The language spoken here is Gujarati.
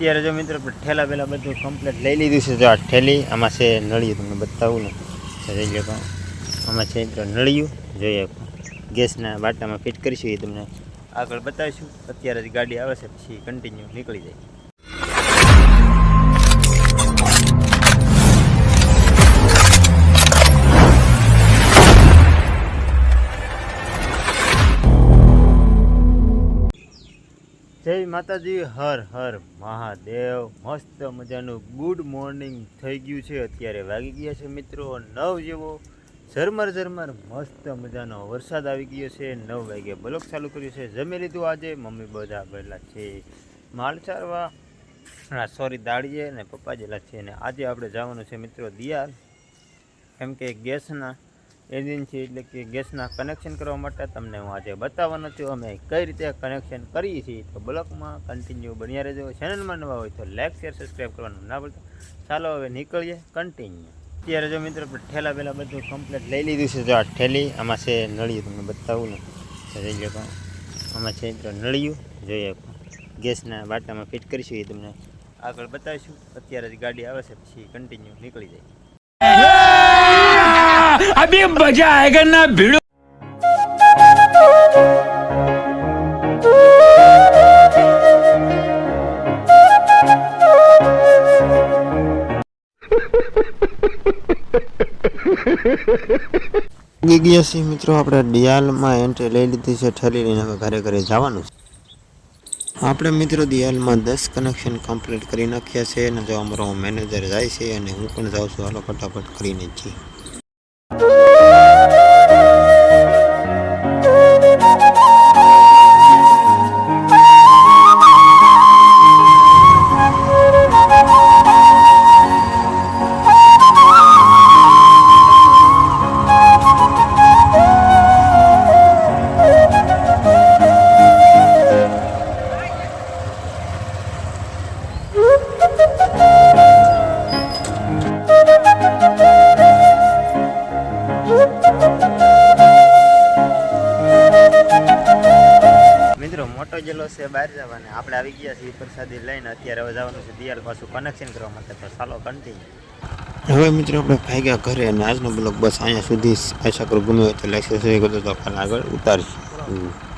અત્યારે જો મિત્રો ઠેલા પેલા બધું કમ્પ્લીટ લઈ લીધું છે. જો આ ઠેલી, આમાં છે નળિયું, તમને બતાવું ને. જોઈ લો આમાં છે મિત્રો નળિયું. જોઈએ ગેસના બાટામાં ફિટ કરીશું એ તમને આગળ બતાવીશું. અત્યારે જ ગાડી આવે છે, પછી કન્ટિન્યુ નીકળી જાય. જય માતાજી, હર હર મહાદેવ. મસ્ત મજાનું ગુડ મોર્નિંગ થઈ ગયું છે. અત્યારે વાગી ગયા છે મિત્રો નવ જેવો. ઝરમર ઝરમર મસ્ત મજાનો વરસાદ આવી ગયો છે. નવ વાગે બ્લોક ચાલુ કર્યું છે. જમી લીધું આજે. મમ્મી બધા ગયેલા છે માલ ચારવા. સોરી દાળીએ અને પપ્પા જેલા છે. અને આજે આપણે જવાનું છે મિત્રો દિયાર કેમ કે ગેસના એજન્સી એટલે કે ગેસના કનેક્શન કરવા માટે તમને હું આજે બતાવવાનો છું. અમે કઈ રીતે કનેક્શન કરીએ છીએ તો બ્લોકમાં કન્ટિન્યુ બન્યા રહેજો. ચેનલમાં નવા હોય તો લાઇક શેર સબસ્ક્રાઈબ કરવાનું ના ભૂલતા. ચાલો હવે નીકળીએ કન્ટિન્યુ અત્યારે જો મિત્રો ઠેલા પહેલાં બધું કમ્પ્લીટ લઈ લીધું છે. જો આ ઠેલી, આમાં છે નળિયું, તમને બતાવું ને. આમાં છે મિત્રો નળિયું. જોઈએ ગેસના બાટામાં ફિટ કરીશું એ તમને આગળ બતાવીશું. અત્યારે જ ગાડી આવે છે, પછી કન્ટિન્યુ નીકળી જાય. अभी मजा आएगा ना भिड़ो ઉગી ગયા છીએ મિત્રો આપણે દિયાલમાં એન્ટ્રી લઈ લીધી છે ઠેલી લઈને હવે ઘરે ઘરે જવાનું છે આપણે મિત્રો દિયાલમાં દસ કનેક્શન કમ્પ્લીટ કરી નાખ્યા છે અને જો અમારો મેનેજર જાય છે અને હું પણ જાઉં છું હાલો ફટાફટ કરીને જ છીએ મિત્રો, મોટો જેલો છે બહાર જવાને. આપણે આવી ગયા છીએ પ્રસાદી લઈને. અત્યારે હવે જવાનું છે દિયાલ પાછું કનેક્શન કરવા માટે. તો ચાલો કન્ટિન્યુ હવે મિત્રો આપણે ભાગ્યા ઘરે અને આજનો બ્લોગ બસ અહીંયા સુધી. આશા કરું ગમ્યો હોય તો લાઈક સબસ્ક્રાઈબ આગળ ઉતારશું.